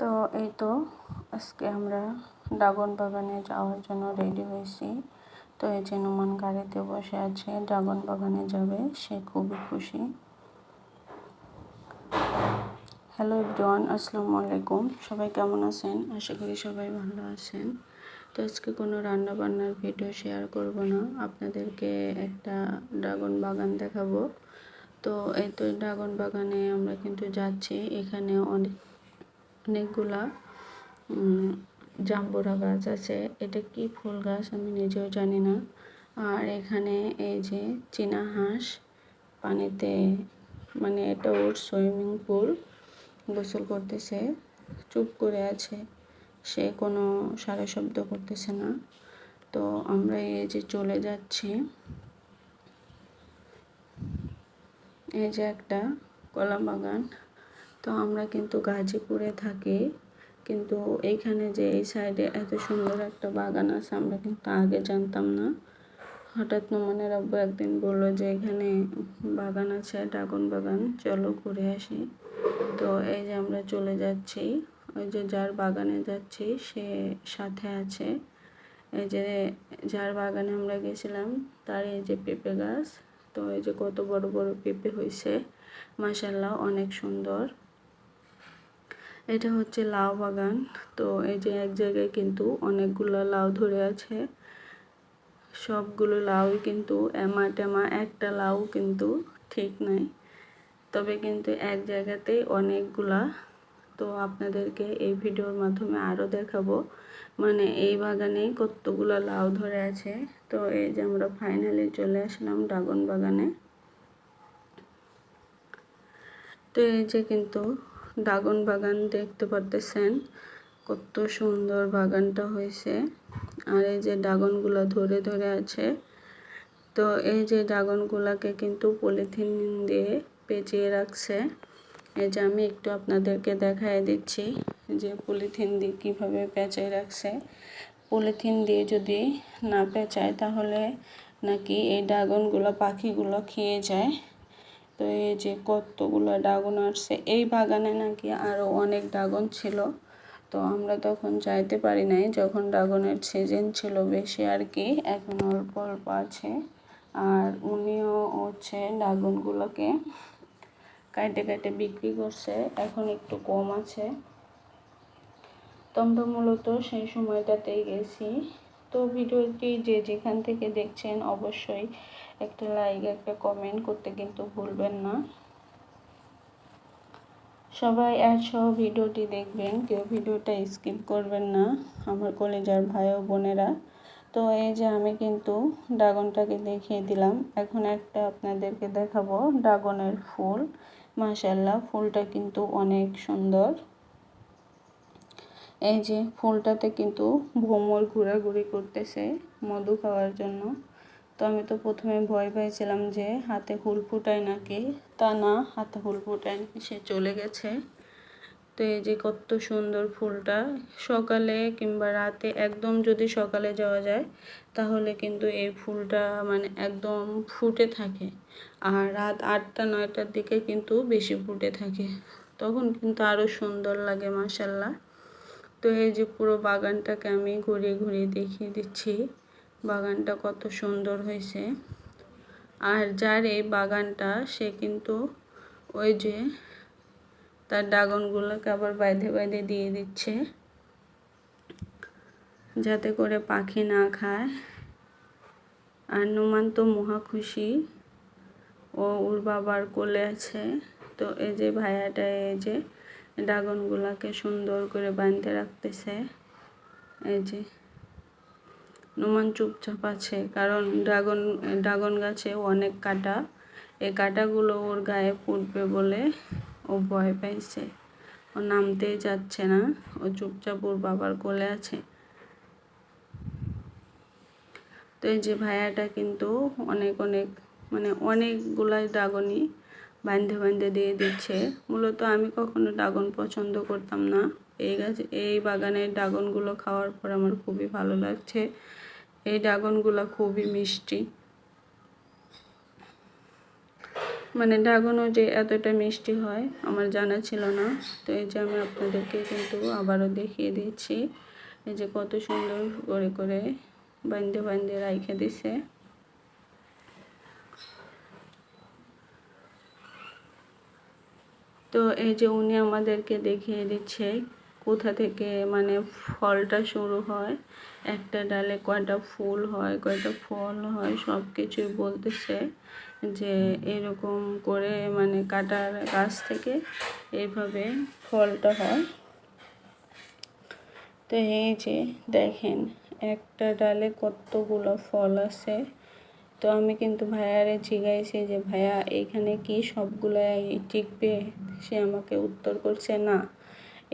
তো এই তো আজকে আমরা ড্রাগন বাগানে যাওয়ার জন্য রেডি হয়েছি। তো এই যে নুমান গাড়িতে বসে আছে, ড্রাগন বাগানে যাবে, সে খুবই খুশি। হ্যালো এভরিওয়ান আসসালামু আলাইকুম। সবাই কেমন আছেন? আশা করি সবাই ভালো আছেন। তো আজকে কোনো রান্না বান্নার ভিডিও শেয়ার করব না। আপনাদেরকে একটা ড্রাগন বাগান দেখাবো। তো এই তো ড্রাগন বাগানে আমরা কিন্তু যাচ্ছি। এখানে অনেক অনেকগুলা জাম্বুরা গাছ আছে। এটা কি ফুল গাছ আমি নিজেও জানি না। আর এখানে এই যে চীনা হাঁস, পানিতে মানে এটা ওর সুইমিং পুল গোসল করতেছে, চুপ করে আছে। সে কোনো সারা শব্দ করতেছে না। তো আমরা এই যে চলে যাচ্ছি। এই যে একটা কলা বাগান। তো আমরা কিন্তু গাজীপুরে থাকি। কিন্তু এইখানে যে এই সাইডে এত সুন্দর একটা বাগান আছে, আমরা কিন্তু আগে জানতাম না। হঠাৎ নোমানের আব্বু একদিন বলল যে এখানে বাগান আছে, ড্রাগন বাগান। চলো ঘুরে আসি। তো এই যে আমরা চলে যাচ্ছি। ওই যে যার বাগানে যাচ্ছি, সে সাথে আছে। এই যে যার বাগানে আমরা গেছিলাম, তার এই যে পেঁপে গাছ। তো এই যে কত বড় বড় পেঁপে হয়েছে মাসাল্লাহ অনেক সুন্দর। এটা হচ্ছে লাউ বাগান। তো এই যে এক জায়গায় কিন্তু অনেকগুলো লাউ ধরে আছে। সবগুলো লাউই কিন্তু এমা টেমা একটা লাউ কিন্তু ঠিক নাই। তবে কিন্তু এক জায়গাতেই অনেকগুলা। তো আপনাদেরকে এই ভিডিওর মাধ্যমে আরও দেখাবো। মানে এই বাগানে কতগুলো লাউ ধরে আছে। তো এই যে আমরা ফাইনালি চলে আসলাম ড্রাগন বাগানে। তো এই যে কিন্তু ড্রাগন বাগান দেখতে পারতেছেন। কত সুন্দর বাগানটা হয়েছে। আর এই যে ড্রাগনগুলো ধরে ধরে আছে। তো এই যে ড্রাগনগুলোকে কিন্তু পলিথিন দিয়ে পেঁচিয়ে রাখছে। এই যে আমি একটু আপনাদেরকে দেখাই দিচ্ছি যে পলিথিন দিয়ে কীভাবে পেঁচাই রাখছে। পলিথিন দিয়ে যদি না পেঁচায় তাহলে নাকি এই ড্রাগনগুলো পাখিগুলো খেয়ে যায়। তো এই যে কতগুলো ড্রাগন আসছে, এই বাগানে নাকি আরও অনেক ড্রাগন ছিল। তো আমরা তখন যাইতে পারি নাই, যখন ড্রাগনের সিজন ছিল বেশি আর কি, এখন অল্প অল্প আছে। আর উনিও হচ্ছে ড্রাগনগুলোকে কাটে কাটে বিক্রি করছে, এখন একটু কম আছে। তো আমরা মূলত সেই সময়টাতেই গেছি। তো ভিডিওটি যে যেখান থেকে দেখছেন অবশ্যই একটা লাইক একটা কমেন্ট করতে কিন্তু ভুলবেন না। সবাই সহ ভিডিওটি দেখবেন, কেউ ভিডিওটা স্কিপ করবেন না, আমার কলেজার ভাই ও বোনেরা। তো এই যে আমি কিন্তু ড্রাগনটাকে দেখিয়ে দিলাম। এখন একটা আপনাদেরকে দেখাবো ড্রাগনের ফুল। মাশাল্লাহ ফুলটা কিন্তু অনেক সুন্দর। এই যে ফুলটাতে কিন্তু ভ্রমর ঘোরাঘুরি করতেছে, মধু খাওয়ার জন্য। তো আমি তো প্রথমে ভয় পেয়েছিলাম যে হাতে হুল ফুটায় নাকি? তা না, হাতে হুল ফুটায় নাকি, সে চলে গেছে। তো এই যে কত সুন্দর ফুলটা। সকালে কিংবা রাতে একদম যদি সকালে যাওয়া যায়, তাহলে কিন্তু এই ফুলটা মানে একদম ফুটে থাকে। আর রাত আটটা, নয়টার দিকে কিন্তু বেশি ফুটে থাকে। তখন কিন্তু আরও সুন্দর লাগে মাসাল্লাহ তো এই যে পুরো বাগানটাকে আমি ঘুরিয়ে ঘুরিয়ে দেখিয়ে দিচ্ছি। বাগানটা কত সুন্দর হয়েছে। আর যার এই বাগানটা, সে কিন্তু ওই যে তার ড্রাগনগুলোকে আবার বাইধে বাইধে দিয়ে দিচ্ছে। যাতে করে পাখি না খায়। আর নুমান তো মহা খুশি। ও ওর বাবার কোলে আছে। তো এই যে ভাইয়াটা, এই যে ড্রাগনগুলাকে সুন্দর করে বাঁধতে রাখতেছে। এই যে, নুমান চুপচাপ আছে, কারণ ড্রাগন ড্রাগন গাছে অনেক কাটা। এই কাটাগুলো ওর গায়ে ফুটবে বলে ও ভয় পাইছে। ও নামতেই যাচ্ছে না, ও চুপচাপ ওর বাবার কোলে আছে। তো এই যে ভাইয়াটা কিন্তু অনেক অনেক মানে অনেকগুলাই ড্রাগনই বান্ধে বান্ধে দিয়ে দিচ্ছে। মূলত আমি কখনো ড্রাগন পছন্দ করতাম না। এই গাছ এই বাগানের ড্রাগনগুলো খাওয়ার পর আমার খুবই ভালো লাগছে। এই ড্রাগনগুলো খুবই মিষ্টি। মানে ড্রাগনও যে এতটা মিষ্টি হয়, আমার জানা ছিল না। তো এই যে আমি আপনাদেরকে কিন্তু আবারও দেখিয়ে দিচ্ছি। এই যে কত সুন্দর করে করে বান্ধে বান্ধে রাইখে দিছে। তো এই যে উনি আমাদেরকে দেখিয়ে দিচ্ছে কোথা থেকে মানে ফলটা শুরু হয়, একটা ডালে কয়টা ফুল হয়, কয়টা ফল হয় সব কিছুই বলতেছে যে এরকম করে মানে কাটার গাছ থেকে এইভাবে ফলটা হয়। তো এই যে দেখেন একটা ডালে কতগুলো ফল আছে তো আমি কিন্তু ভাইয়ারে জিগাইছি যে, ভাইয়া, এখানে কি সবগুলাই টিকবে? সে আমাকে উত্তর করছে, না,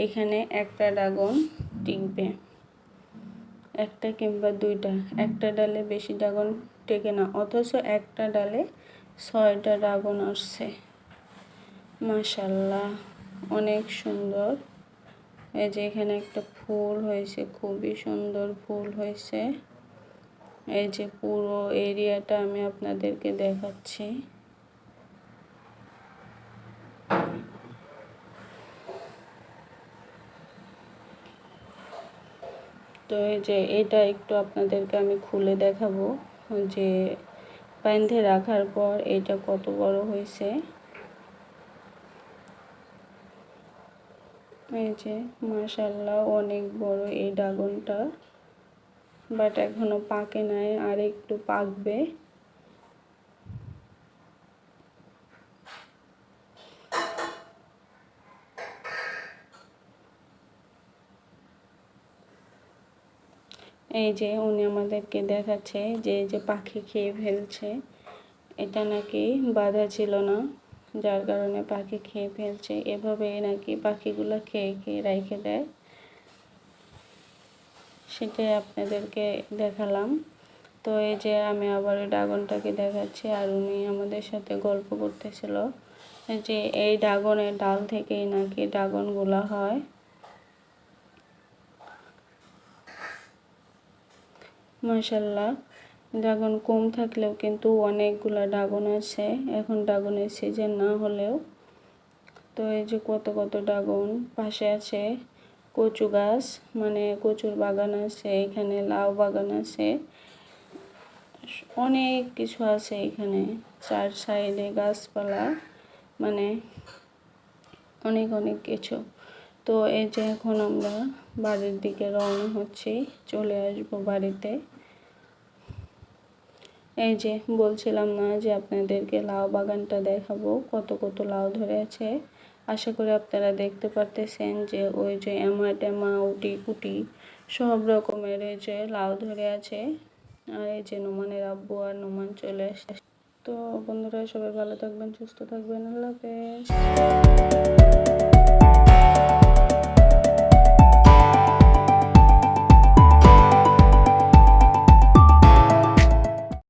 এখানে একটা ড্রাগন টিকবে, একটা কিংবা দুইটা। একটা ডালে বেশি ড্রাগন টেকে না, অথচ একটা ডালে ছয়টা ড্রাগন আসছে। মাশাল্লাহ অনেক সুন্দর। এই যে এখানে একটা ফুল হয়েছে, খুবই সুন্দর ফুল হয়েছে। এই যে পুরো এরিয়াটা আমি আপনাদেরকে দেখাচ্ছি। তো এই যে এটা একটু আপনাদেরকে আমি খুলে দেখাবো যে বাইন্ধে রাখার পর এটা কত বড় হয়েছে। এই যে মাশাল্লাহ অনেক বড় এই ড্রাগনটা বাট এখনও পাকে নাই, আর একটু পাকবে। এই যে উনি আমাদেরকে দেখাচ্ছে যে যে পাখি খেয়ে ফেলছে। এটা নাকি বাধা ছিল না, যার কারণে পাখি খেয়ে ফেলছে। এভাবে নাকি পাখিগুলো খেয়ে খেয়ে রেখে দেয়। সেটাই আপনাদেরকে দেখালাম। তো এই যে আমি আবার ড্রাগনটাকে দেখাচ্ছি আর উনি আমাদের সাথে গল্প করতেছিল যে এই ড্রাগনের ডাল থেকেই নাকি ড্রাগনগুলো হয়। মাসাল্লাহ ড্রাগন কম থাকলেও কিন্তু অনেকগুলো ড্রাগন আছে, এখন ড্রাগনের সিজন না হলেও। তো এই যে কত কত ড্রাগন পাশে আছে কচু গাছ মানে কচুর বাগান আছে, এখানে লাউ বাগান আছে। অনেক কিছু আছে এখানে, চার সাইডে গাছপালা মানে অনেক অনেক কিছু। তো এই যে এখন আমরা বাড়ির দিকে রওনা হচ্ছি, চলে আসব বাড়িতে। এই যে বলছিলাম না যে আপনাদেরকে লাউ বাগানটা দেখাবো, কত কত লাউ ধরে আছে। আশা করি আপনারা দেখতে পারতেছেন যে ওই যে এমা টেমা উটি কুটি সব রকমের ওই যে লাউ ধরে আছে। আর এই যে নোমানের আব্বু আর নোমান চলে আসে তো বন্ধুরা সবাই ভালো থাকবেন, সুস্থ থাকবেন, আল্লাহ হাফেজ।